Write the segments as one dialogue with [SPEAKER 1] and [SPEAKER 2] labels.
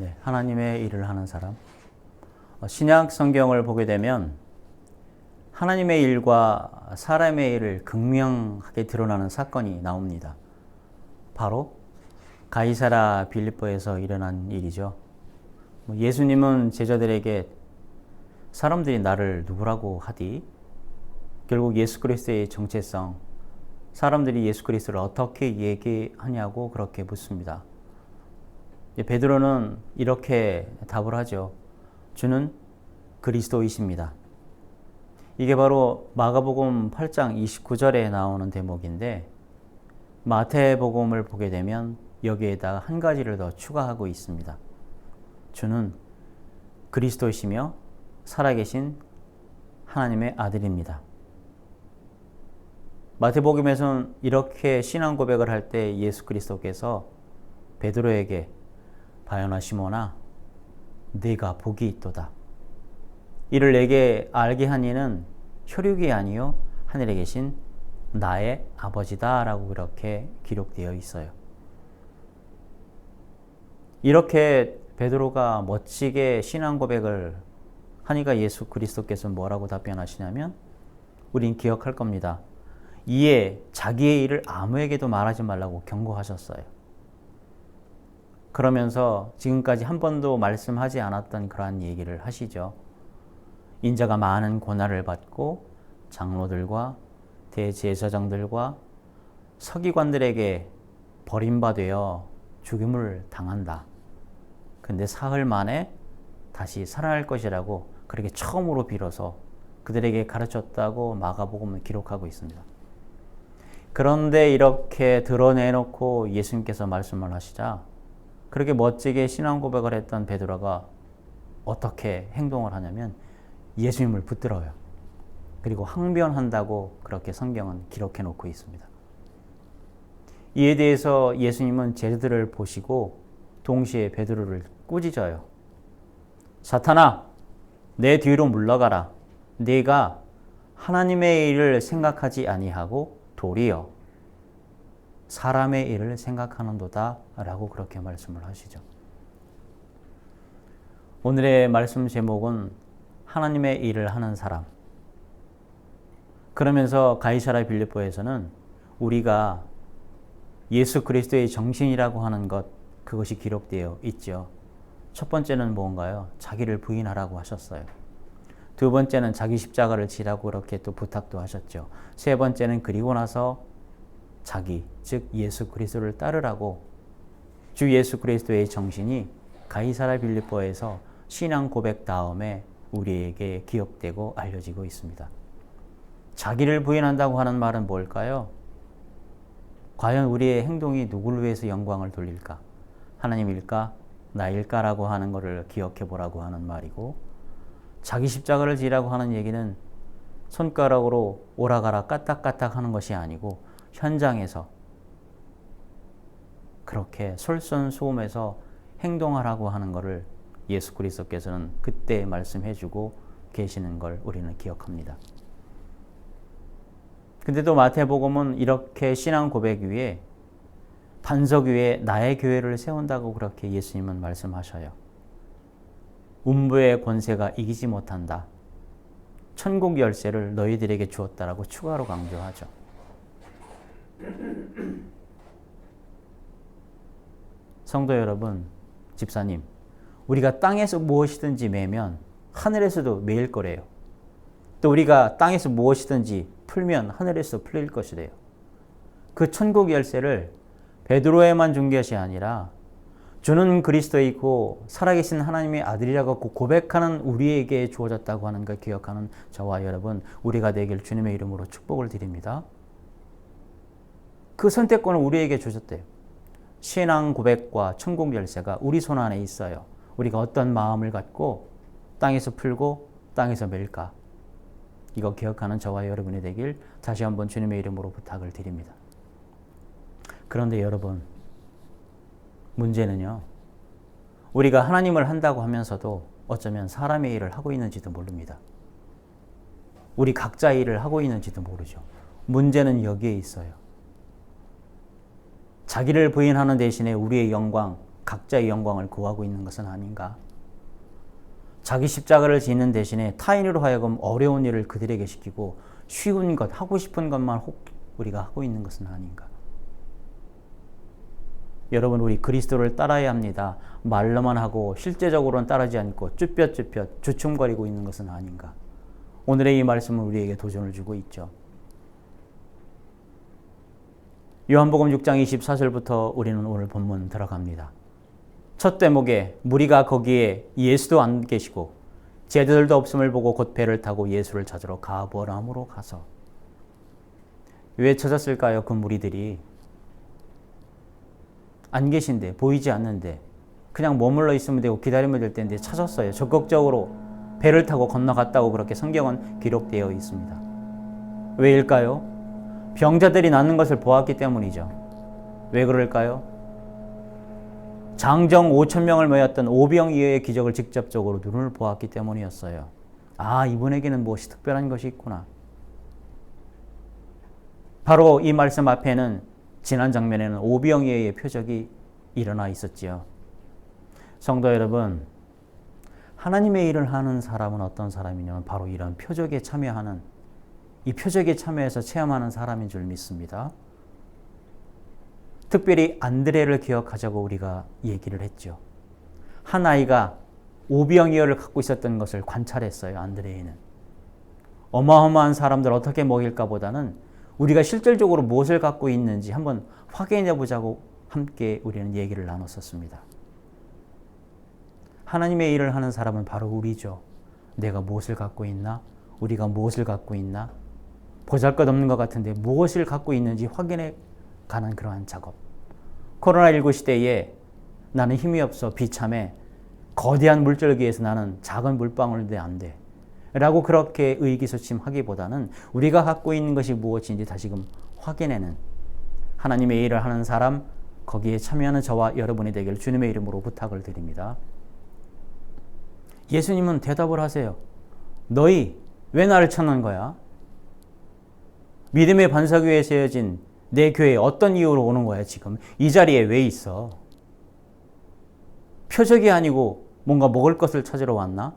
[SPEAKER 1] 네, 하나님의 일을 하는 사람. 어, 신약 성경을 보게 되면 하나님의 일과 사람의 일을 극명하게 드러나는 사건이 나옵니다. 바로 가이사라 빌립보에서 일어난 일이죠. 뭐 예수님은 제자들에게 사람들이 나를 누구라고 하디? 결국 예수 그리스도의 정체성, 사람들이 예수 그리스도를 어떻게 얘기하냐고 그렇게 묻습니다. 베드로는 이렇게 답을 하죠. 주는 그리스도이십니다. 이게 바로 마가복음 8장 29절에 나오는 대목인데 마태복음을 보게 되면 여기에다가 한 가지를 더 추가하고 있습니다. 주는 그리스도이시며 살아계신 하나님의 아들입니다. 마태복음에서는 이렇게 신앙 고백을 할 때 예수 그리스도께서 베드로에게 바요나 시모나 네가 복이 있도다. 이를 내게 알게 한 이는 혈육이 아니요 하늘에 계신 나의 아버지다라고 그렇게 기록되어 있어요. 이렇게 베드로가 멋지게 신앙 고백을 하니까 예수 그리스도께서 뭐라고 답변하시냐면 우린 기억할 겁니다. 이에 자기의 일을 아무에게도 말하지 말라고 경고하셨어요. 그러면서 지금까지 한 번도 말씀하지 않았던 그러한 얘기를 하시죠. 인자가 많은 고난을 받고 장로들과 대제사장들과 서기관들에게 버림받아 죽임을 당한다. 근데 사흘 만에 다시 살아날 것이라고 그렇게 처음으로 빌어서 그들에게 가르쳤다고 마가복음을 기록하고 있습니다. 그런데 이렇게 드러내놓고 예수님께서 말씀을 하시자 그렇게 멋지게 신앙 고백을 했던 베드로가 어떻게 행동을 하냐면 예수님을 붙들어요. 그리고 항변한다고 그렇게 성경은 기록해 놓고 있습니다. 이에 대해서 예수님은 제자들을 보시고 동시에 베드로를 꾸짖어요. 사탄아, 내 뒤로 물러가라. 네가 하나님의 일을 생각하지 아니하고 도리어 사람의 일을 생각하는도다 라고 그렇게 말씀을 하시죠. 오늘의 말씀 제목은 하나님의 일을 하는 사람. 그러면서 가이사라 빌립보에서는 우리가 예수 그리스도의 정신이라고 하는 것 그것이 기록되어 있죠. 첫 번째는 뭔가요? 자기를 부인하라고 하셨어요. 두 번째는 자기 십자가를 지라고 그렇게 또 부탁도 하셨죠. 세 번째는 그리고 나서 자기, 즉 예수 그리스도를 따르라고 주 예수 그리스도의 정신이 가이사라 빌립보에서 신앙 고백 다음에 우리에게 기억되고 알려지고 있습니다. 자기를 부인한다고 하는 말은 뭘까요? 과연 우리의 행동이 누구를 위해서 영광을 돌릴까? 하나님일까? 나일까라고 하는 것을 기억해 보라고 하는 말이고 자기 십자가를 지라고 하는 얘기는 손가락으로 오라가라 까딱까딱 하는 것이 아니고 현장에서 그렇게 솔선수범해서 행동하라고 하는 것을 예수 그리스도께서는 그때 말씀해 주고 계시는 걸 우리는 기억합니다. 근데도 마태복음은 이렇게 신앙 고백 위에 반석 위에 나의 교회를 세운다고 그렇게 예수님은 말씀하셔요. 음부의 권세가 이기지 못한다. 천국 열쇠를 너희들에게 주었다라고 추가로 강조하죠. 성도 여러분, 집사님, 우리가 땅에서 무엇이든지 매면 하늘에서도 매일 거래요. 또 우리가 땅에서 무엇이든지 풀면 하늘에서 풀릴 것이래요. 그 천국 열쇠를 베드로에만 준 것이 아니라 주는 그리스도이고 살아계신 하나님의 아들이라고 고백하는 우리에게 주어졌다고 하는 걸 기억하는 저와 여러분, 우리가 되길 주님의 이름으로 축복을 드립니다. 그 선택권을 우리에게 주셨대요. 신앙 고백과 천국 열쇠가 우리 손 안에 있어요. 우리가 어떤 마음을 갖고 땅에서 풀고 땅에서 멜까? 이거 기억하는 저와 여러분이 되길 다시 한번 주님의 이름으로 부탁을 드립니다. 그런데 여러분, 문제는요. 우리가 하나님을 한다고 하면서도 어쩌면 사람의 일을 하고 있는지도 모릅니다. 우리 각자의 일을 하고 있는지도 모르죠. 문제는 여기에 있어요. 자기를 부인하는 대신에 우리의 영광, 각자의 영광을 구하고 있는 것은 아닌가? 자기 십자가를 지는 대신에 타인으로 하여금 어려운 일을 그들에게 시키고 쉬운 것, 하고 싶은 것만 혹 우리가 하고 있는 것은 아닌가? 여러분 우리 그리스도를 따라야 합니다. 말로만 하고 실제적으로는 따르지 않고 쭈뼛쭈뼛 주춤거리고 있는 것은 아닌가? 오늘의 이 말씀은 우리에게 도전을 주고 있죠. 요한복음 6장 24절부터 우리는 오늘 본문 들어갑니다. 첫 대목에 무리가 거기에 예수도 안 계시고 제자들도 없음을 보고 곧 배를 타고 예수를 찾으러 가버람으로 가서 왜 찾았을까요? 그 무리들이 안 계신데 보이지 않는데 그냥 머물러 있으면 되고 기다리면 될 텐데 찾았어요. 적극적으로 배를 타고 건너갔다고 그렇게 성경은 기록되어 있습니다. 왜일까요? 병자들이 낫는 것을 보았기 때문이죠. 왜 그럴까요? 장정 5천 명을 모였던 오병 이어의 기적을 직접적으로 눈을 보았기 때문이었어요. 아, 이분에게는 무엇이 특별한 것이 있구나. 바로 이 말씀 앞에는 지난 장면에는 오병 이어의 표적이 일어나 있었지요. 성도 여러분, 하나님의 일을 하는 사람은 어떤 사람이냐면 바로 이런 표적에 참여하는 이 표적에 참여해서 체험하는 사람인 줄 믿습니다. 특별히 안드레를 기억하자고 우리가 얘기를 했죠. 한 아이가 오병이어를 갖고 있었던 것을 관찰했어요. 안드레에는. 어마어마한 사람들 어떻게 먹일까 보다는 우리가 실질적으로 무엇을 갖고 있는지 한번 확인해 보자고 함께 우리는 얘기를 나눴었습니다. 하나님의 일을 하는 사람은 바로 우리죠. 내가 무엇을 갖고 있나? 우리가 무엇을 갖고 있나? 보잘 것 없는 것 같은데 무엇을 갖고 있는지 확인해 가는 그러한 작업. 코로나19 시대에 나는 힘이 없어 비참해 거대한 물줄기에서 나는 작은 물방울인데 안 돼. 라고 그렇게 의기소침하기보다는 우리가 갖고 있는 것이 무엇인지 다시금 확인해는 하나님의 일을 하는 사람 거기에 참여하는 저와 여러분이 되기를 주님의 이름으로 부탁을 드립니다. 예수님은 대답을 하세요. 너희 왜 나를 찾는 거야? 믿음의 위에 세워진 내 교회에 어떤 이유로 오는 거야, 지금? 이 자리에 왜 있어? 표적이 아니고 뭔가 먹을 것을 찾으러 왔나?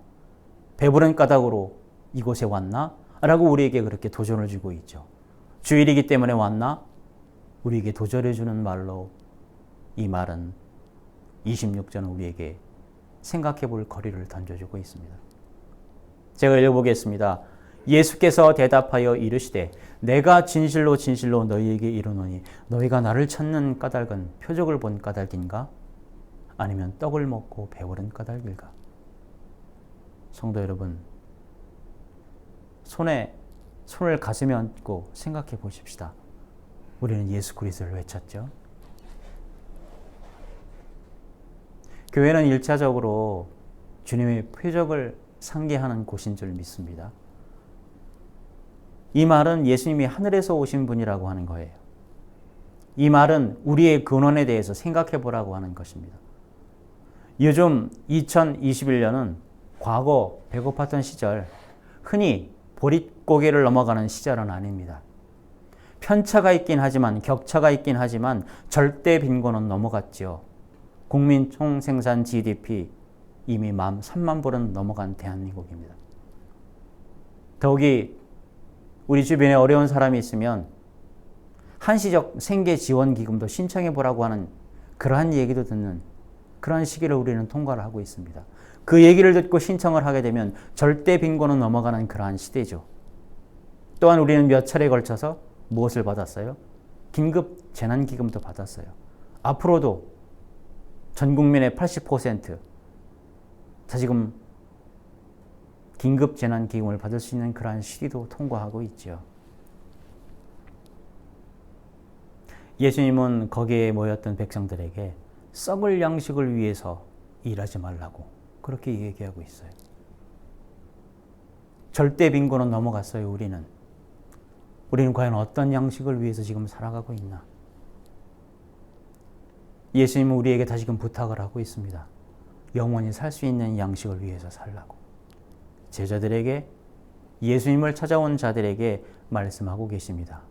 [SPEAKER 1] 배부른 까닭으로 이곳에 왔나? 라고 우리에게 그렇게 도전을 주고 있죠. 주일이기 때문에 왔나? 우리에게 도전해 주는 말로 이 말은 26절은 우리에게 생각해 볼 거리를 던져주고 있습니다. 제가 읽어보겠습니다. 예수께서 대답하여 이르시되 내가 진실로 진실로 너희에게 이르노니 너희가 나를 찾는 까닭은 표적을 본 까닭인가 아니면 떡을 먹고 배부른 까닭일까 성도 여러분 손에 손을 가슴에 얹고 생각해 보십시다. 우리는 예수 그리스도를 외쳤죠. 교회는 일차적으로 주님의 표적을 상기하는 곳인 줄 믿습니다. 이 말은 예수님이 하늘에서 오신 분이라고 하는 거예요. 이 말은 우리의 근원에 대해서 생각해 보라고 하는 것입니다. 요즘 2021년은 과거 배고팠던 시절, 흔히 보릿고개를 넘어가는 시절은 아닙니다. 편차가 있긴 하지만, 격차가 있긴 하지만, 절대 빈곤은 넘어갔죠. 국민 총 생산 GDP 이미 만 3만 불은 넘어간 대한민국입니다. 더욱이 우리 주변에 어려운 사람이 있으면 한시적 생계 지원 기금도 신청해 보라고 하는 그러한 얘기도 듣는 그러한 시기를 우리는 통과를 하고 있습니다. 그 얘기를 듣고 신청을 하게 되면 절대 빈곤은 넘어가는 그러한 시대죠. 또한 우리는 몇 차례 걸쳐서 무엇을 받았어요? 긴급 재난기금도 받았어요. 앞으로도 전 국민의 80% 다시금 긴급 재난 기금을 받을 수 있는 그러한 시기도 통과하고 있죠. 예수님은 거기에 모였던 백성들에게 썩을 양식을 위해서 일하지 말라고 그렇게 얘기하고 있어요. 절대 빈곤은 넘어갔어요, 우리는. 우리는 과연 어떤 양식을 위해서 지금 살아가고 있나? 예수님은 우리에게 다시금 부탁을 하고 있습니다. 영원히 살 수 있는 양식을 위해서 살라고. 제자들에게 예수님을 찾아온 자들에게 말씀하고 계십니다.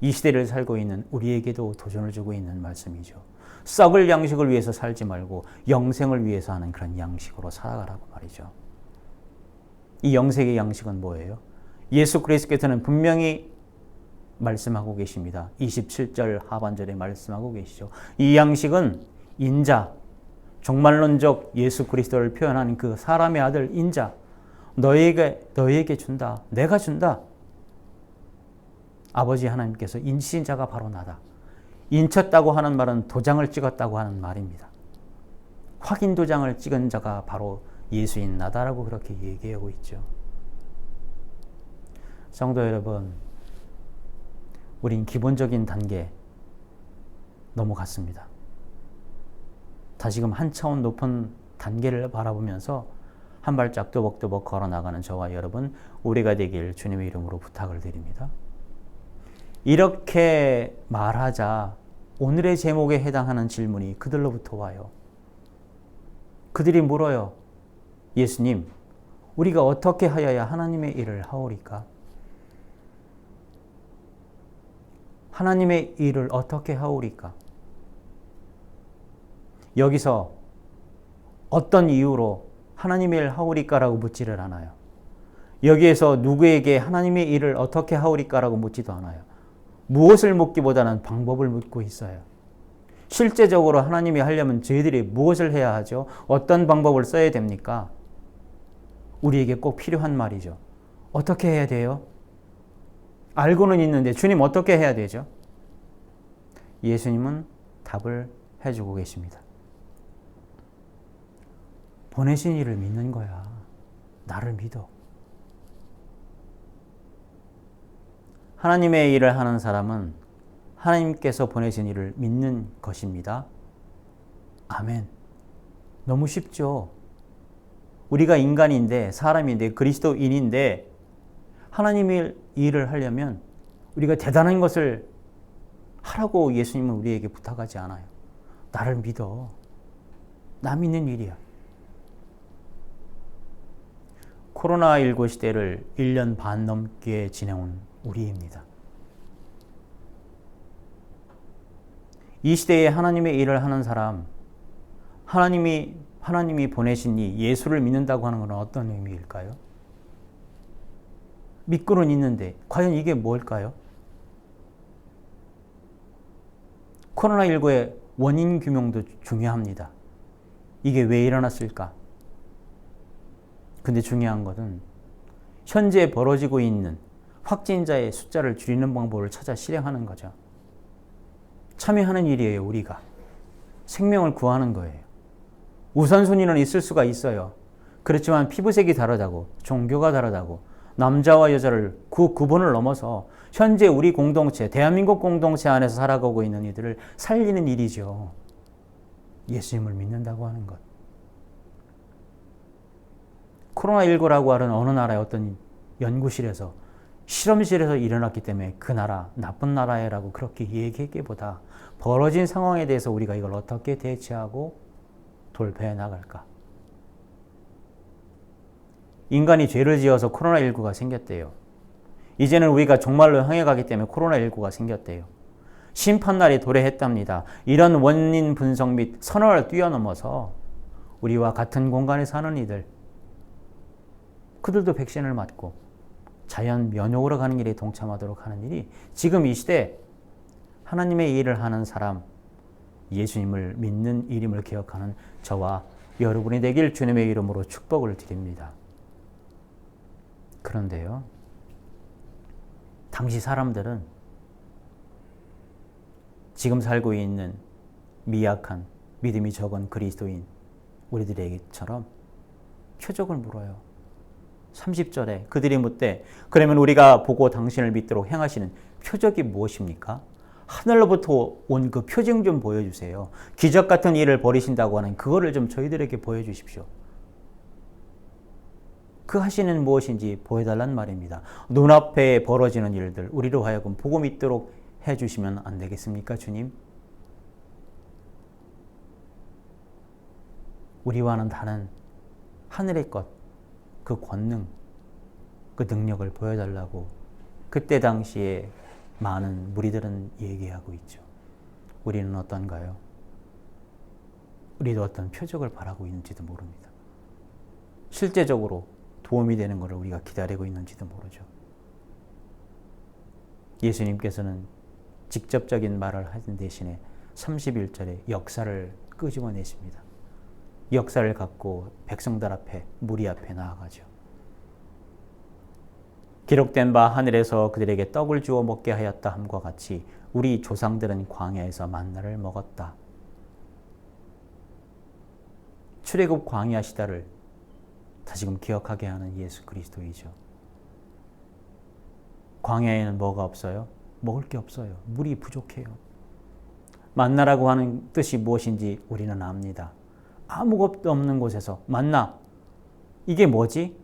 [SPEAKER 1] 이 시대를 살고 있는 우리에게도 도전을 주고 있는 말씀이죠. 썩을 양식을 위해서 살지 말고 영생을 위해서 하는 그런 양식으로 살아가라고 말이죠. 이 영생의 양식은 뭐예요? 예수 그리스도께서는 분명히 말씀하고 계십니다. 27절 하반절에 말씀하고 계시죠. 이 양식은 인자, 종말론적 예수 그리스도를 표현하는 그 사람의 아들 인자, 너에게 너에게 준다. 내가 준다. 아버지 하나님께서 인치신 자가 바로 나다. 인쳤다고 하는 말은 도장을 찍었다고 하는 말입니다. 확인 도장을 찍은 자가 바로 예수인 나다라고 그렇게 얘기하고 있죠. 성도 여러분, 우린 기본적인 단계 넘어갔습니다. 다시금 한 차원 높은 단계를 바라보면서 한 발짝 또벅또벅 걸어 나가는 저와 여러분, 우리가 되길 주님의 이름으로 부탁을 드립니다. 이렇게 말하자 오늘의 제목에 해당하는 질문이 그들로부터 와요. 그들이 물어요. 예수님, 우리가 어떻게 하여야 하나님의 일을 하오리까? 하나님의 일을 어떻게 하오리까? 여기서 어떤 이유로 하나님의 일을 하오리까라고 묻지를 않아요. 여기에서 누구에게 하나님의 일을 어떻게 하오리까라고 묻지도 않아요. 무엇을 묻기보다는 방법을 묻고 있어요. 실제적으로 하나님이 하려면 저희들이 무엇을 해야 하죠? 어떤 방법을 써야 됩니까? 우리에게 꼭 필요한 말이죠. 어떻게 해야 돼요? 알고는 있는데 주님 어떻게 해야 되죠? 예수님은 답을 해주고 계십니다. 보내신 이를 믿는 거야. 나를 믿어. 하나님의 일을 하는 사람은 하나님께서 보내신 일을 믿는 것입니다. 아멘. 너무 쉽죠? 우리가 인간인데, 사람인데, 그리스도인인데, 하나님의 일을 하려면 우리가 대단한 것을 하라고 예수님은 우리에게 부탁하지 않아요. 나를 믿어. 나 믿는 일이야. 코로나19 시대를 1년 반 넘게 지내온 우리입니다. 이 시대에 하나님의 일을 하는 사람, 하나님이 하나님이 보내신 이 예수를 믿는다고 하는 것은 어떤 의미일까요? 믿고는 있는데 과연 이게 뭘까요? 코로나19의 원인 규명도 중요합니다. 이게 왜 일어났을까? 근데 중요한 것은 현재 벌어지고 있는 확진자의 숫자를 줄이는 방법을 찾아 실행하는 거죠. 참여하는 일이에요, 우리가. 생명을 구하는 거예요. 우선순위는 있을 수가 있어요. 그렇지만 피부색이 다르다고, 종교가 다르다고, 남자와 여자를 그 구분을 넘어서 현재 우리 공동체, 대한민국 공동체 안에서 살아가고 있는 이들을 살리는 일이죠. 예수님을 믿는다고 하는 것. 코로나19라고 하는 어느 나라의 어떤 연구실에서 실험실에서 일어났기 때문에 그 나라 나쁜 나라에라고 그렇게 얘기하기보다 벌어진 상황에 대해서 우리가 이걸 어떻게 대처하고 돌파해 나갈까? 인간이 죄를 지어서 코로나19가 생겼대요. 이제는 우리가 정말로 향해 가기 때문에 코로나19가 생겼대요. 심판날이 도래했답니다. 이런 원인 분석 및 선언을 뛰어넘어서 우리와 같은 공간에 사는 이들, 그들도 백신을 맞고 자연 면역으로 가는 일에 동참하도록 하는 일이 지금 이 시대 하나님의 일을 하는 사람, 예수님을 믿는 일임을 기억하는 저와 여러분이 되길 주님의 이름으로 축복을 드립니다. 그런데요, 당시 사람들은 지금 살고 있는 미약한 믿음이 적은 그리스도인 우리들에게처럼 표적을 물어요. 30절에 그들이 묻되 그러면 우리가 보고 당신을 믿도록 행하시는 표적이 무엇입니까? 하늘로부터 온 그 표징 좀 보여주세요. 기적 같은 일을 벌이신다고 하는 그거를 좀 저희들에게 보여주십시오. 그 하시는 무엇인지 보여달란 말입니다. 눈앞에 벌어지는 일들, 우리로 하여금 보고 믿도록 해주시면 안 되겠습니까, 주님? 우리와는 다른 하늘의 것, 그 권능, 그 능력을 보여달라고 그때 당시에 많은 무리들은 얘기하고 있죠. 우리는 어떤가요? 우리도 어떤 표적을 바라고 있는지도 모릅니다. 실제적으로 도움이 되는 것을 우리가 기다리고 있는지도 모르죠. 예수님께서는 직접적인 말을 하신 대신에 31절에 역사를 끄집어내십니다. 역사를 갖고 백성들 앞에 무리 앞에 나아가죠. 기록된 바 하늘에서 그들에게 떡을 주어 먹게 하였다 함과 같이 우리 조상들은 광야에서 만나를 먹었다. 출애굽 광야 시다를 다시금 기억하게 하는 예수 그리스도이죠. 광야에는 뭐가 없어요? 먹을 게 없어요. 물이 부족해요. 만나라고 하는 뜻이 무엇인지 우리는 압니다. 아무것도 없는 곳에서 만나. 이게 뭐지?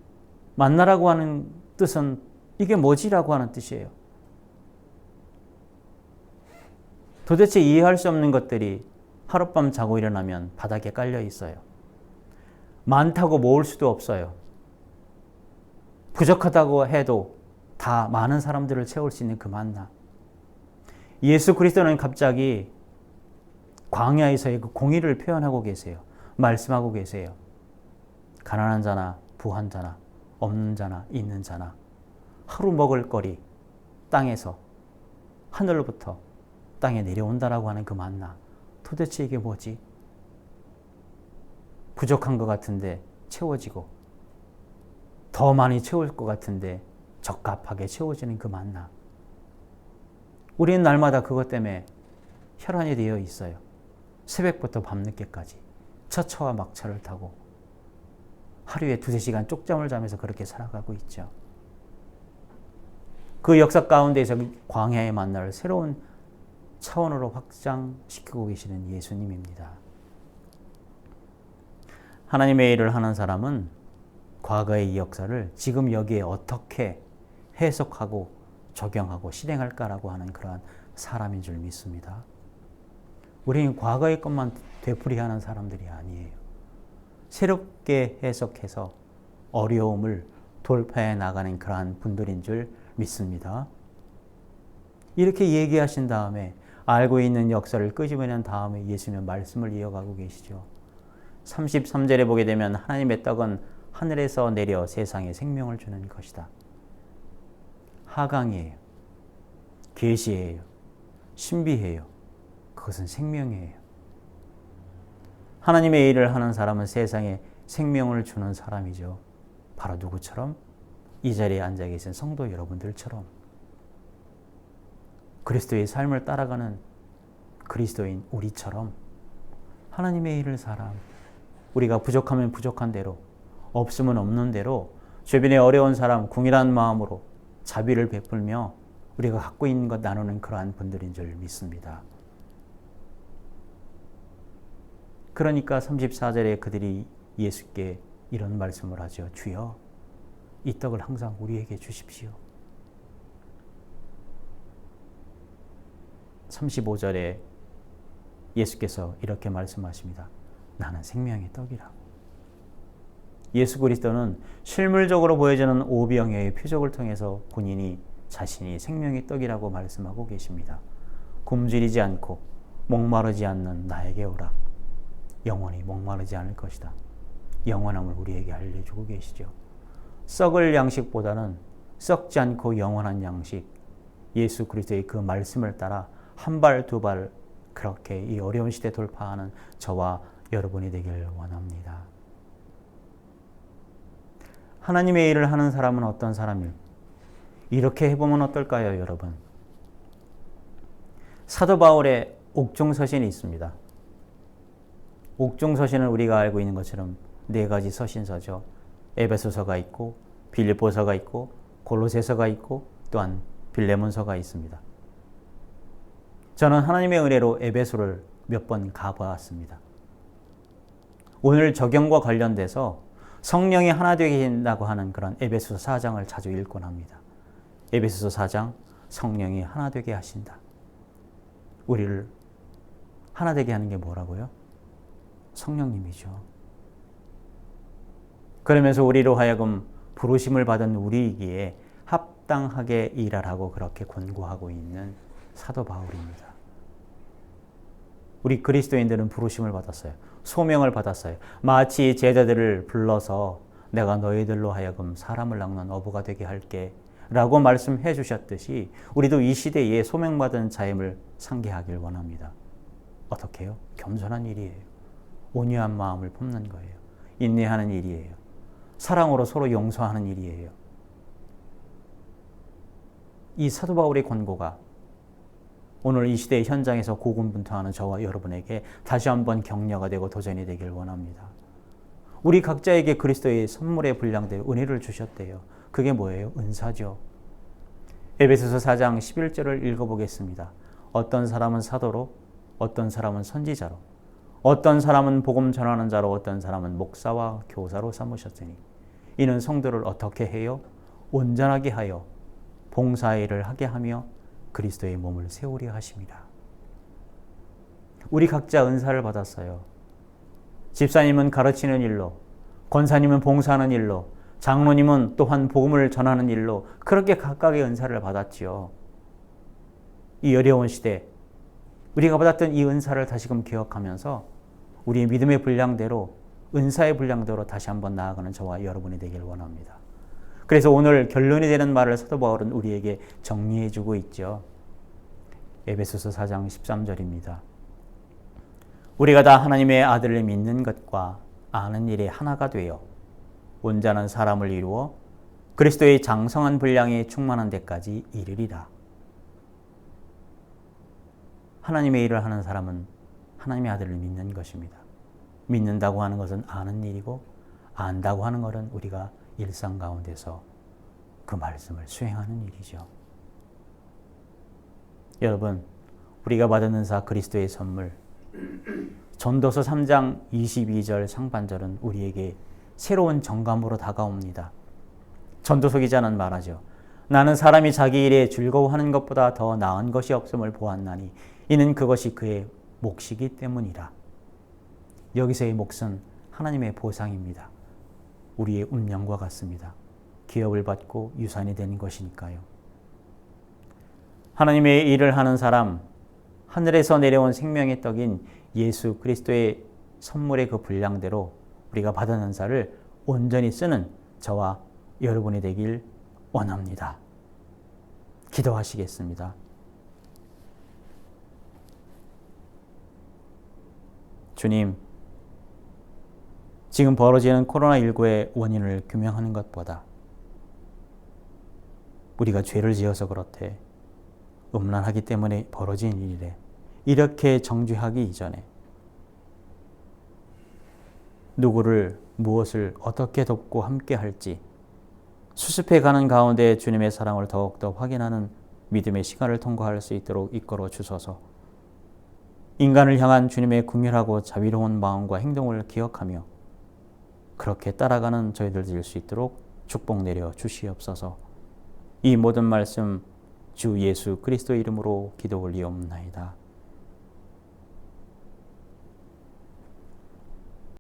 [SPEAKER 1] 만나라고 하는 뜻은 이게 뭐지라고 하는 뜻이에요. 도대체 이해할 수 없는 것들이 하룻밤 자고 일어나면 바닥에 깔려 있어요. 많다고 모을 수도 없어요. 부족하다고 해도 다 많은 사람들을 채울 수 있는 그 만나. 예수 그리스도는 갑자기 광야에서의 그 공의를 표현하고 계세요. 말씀하고 계세요. 가난한 자나 부한 자나 없는 자나 있는 자나 하루 먹을 거리 땅에서 하늘로부터 땅에 내려온다라고 하는 그 만나. 도대체 이게 뭐지? 부족한 것 같은데 채워지고 더 많이 채울 것 같은데 적합하게 채워지는 그 만나. 우리는 날마다 그것 때문에 혈안이 되어 있어요. 새벽부터 밤늦게까지 처처와 막차를 타고 하루에 두세 시간 쪽잠을 자면서 그렇게 살아가고 있죠. 그 역사 가운데에서 광야의 만나를 새로운 차원으로 확장시키고 계시는 예수님입니다. 하나님의 일을 하는 사람은 과거의 이 역사를 지금 여기에 어떻게 해석하고 적용하고 실행할까라고 하는 그러한 사람인 줄 믿습니다. 우리는 과거의 것만 되풀이하는 사람들이 아니에요. 새롭게 해석해서 어려움을 돌파해 나가는 그러한 분들인 줄 믿습니다. 이렇게 얘기하신 다음에 알고 있는 역사를 끄집어낸 다음에 예수님은 말씀을 이어가고 계시죠. 33절에 보게 되면 하나님의 떡은 하늘에서 내려 세상에 생명을 주는 것이다. 하강이에요. 계시예요. 신비해요. 그것은 생명이에요. 하나님의 일을 하는 사람은 세상에 생명을 주는 사람이죠. 바로 누구처럼? 이 자리에 앉아 계신 성도 여러분들처럼. 그리스도의 삶을 따라가는 그리스도인 우리처럼 하나님의 일을 사람, 우리가 부족하면 부족한 대로, 없으면 없는 대로 주변에 어려운 사람 궁일한 마음으로 자비를 베풀며 우리가 갖고 있는 것 나누는 그러한 분들인 줄 믿습니다. 그러니까 34절에 그들이 예수께 이런 말씀을 하죠. 주여, 이 떡을 항상 우리에게 주십시오. 35절에 예수께서 이렇게 말씀하십니다. 나는 생명의 떡이라고. 예수 그리스도는 실물적으로 보여지는 오병의 표적을 통해서 본인이 자신이 생명의 떡이라고 말씀하고 계십니다. 굶주리지 않고 목마르지 않는 나에게 오라. 영원히 목마르지 않을 것이다. 영원함을 우리에게 알려주고 계시죠. 썩을 양식보다는 썩지 않고 영원한 양식, 예수 그리스도의 그 말씀을 따라 한 발, 두 발 그렇게 이 어려운 시대 돌파하는 저와 여러분이 되길 원합니다. 하나님의 일을 하는 사람은 어떤 사람일? 이렇게 해보면 어떨까요, 여러분? 사도 바울의 옥중 서신이 있습니다. 옥중 서신은 우리가 알고 있는 것처럼 네 가지 서신서죠. 에베소서가 있고 빌립보서가 있고 골로새서가 있고 또한 빌레몬서가 있습니다. 저는 하나님의 은혜로 에베소를 몇 번 가보았습니다. 오늘 적용과 관련돼서 성령이 하나 되게 된다고 하는 그런 에베소서 4장을 자주 읽곤 합니다. 에베소서 4장 성령이 하나 되게 하신다. 우리를 하나 되게 하는 게 뭐라고요? 성령님이죠. 그러면서 우리로 하여금 부르심을 받은 우리이기에 합당하게 일하라고 그렇게 권고하고 있는 사도 바울입니다. 우리 그리스도인들은 부르심을 받았어요. 소명을 받았어요. 마치 제자들을 불러서 내가 너희들로 하여금 사람을 낚는 어부가 되게 할게. 라고 말씀해 주셨듯이 우리도 이 시대에 소명받은 자임을 상기하길 원합니다. 어떻게 요 겸손한 일이에요. 온유한 마음을 품는 거예요. 인내하는 일이에요. 사랑으로 서로 용서하는 일이에요. 이 사도 바울의 권고가 오늘 이 시대의 현장에서 고군분투하는 저와 여러분에게 다시 한번 격려가 되고 도전이 되길 원합니다. 우리 각자에게 그리스도의 선물의 분량대로 은혜를 주셨대요. 그게 뭐예요? 은사죠. 에베소서 4장 11절을 읽어보겠습니다. 어떤 사람은 사도로, 어떤 사람은 선지자로, 어떤 사람은 복음 전하는 자로, 어떤 사람은 목사와 교사로 삼으셨으니 이는 성도를 어떻게 해요? 온전하게 하여 봉사일을 하게 하며 그리스도의 몸을 세우려 하십니다. 우리 각자 은사를 받았어요. 집사님은 가르치는 일로, 권사님은 봉사하는 일로, 장로님은 또한 복음을 전하는 일로 그렇게 각각의 은사를 받았지요. 이 어려운 시대, 우리가 받았던 이 은사를 다시금 기억하면서 우리의 믿음의 분량대로 은사의 분량대로 다시 한번 나아가는 저와 여러분이 되길 원합니다. 그래서 오늘 결론이 되는 말을 사도 바울은 우리에게 정리해 주고 있죠. 에베소서 4장 13절입니다. 우리가 다 하나님의 아들을 믿는 것과 아는 일에 하나가 되어 온전한 사람을 이루어 그리스도의 장성한 분량에 충만한 데까지 이르리라. 하나님의 일을 하는 사람은 하나님의 아들을 믿는 것입니다. 믿는다고 하는 것은 아는 일이고 안다고 하는 것은 우리가 일상 가운데서 그 말씀을 수행하는 일이죠. 여러분, 우리가 받은 은사 그리스도의 선물 전도서 3장 22절 상반절은 우리에게 새로운 정감으로 다가옵니다. 전도서 기자는 말하죠. 나는 사람이 자기 일에 즐거워하는 것보다 더 나은 것이 없음을 보았나니 이는 그것이 그의 몫이기 때문이라. 여기서의 몫은 하나님의 보상입니다. 우리의 운명과 같습니다. 기업을 받고 유산이 되는 것이니까요. 하나님의 일을 하는 사람, 하늘에서 내려온 생명의 떡인 예수 그리스도의 선물의 그 분량대로 우리가 받은 은사를 온전히 쓰는 저와 여러분이 되길 원합니다. 기도하시겠습니다. 주님, 지금 벌어지는 코로나19의 원인을 규명하는 것보다 우리가 죄를 지어서 그렇대. 음란하기 때문에 벌어진 일이래. 이렇게 정죄하기 이전에 누구를 무엇을 어떻게 돕고 함께 할지 수습해 가는 가운데 주님의 사랑을 더욱더 확인하는 믿음의 시간을 통과할 수 있도록 이끌어 주소서. 인간을 향한 주님의 궁휼하고 자비로운 마음과 행동을 기억하며 그렇게 따라가는 저희들 될 수 있도록 축복 내려 주시옵소서. 이 모든 말씀 주 예수 그리스도 이름으로 기도 올리옵나이다.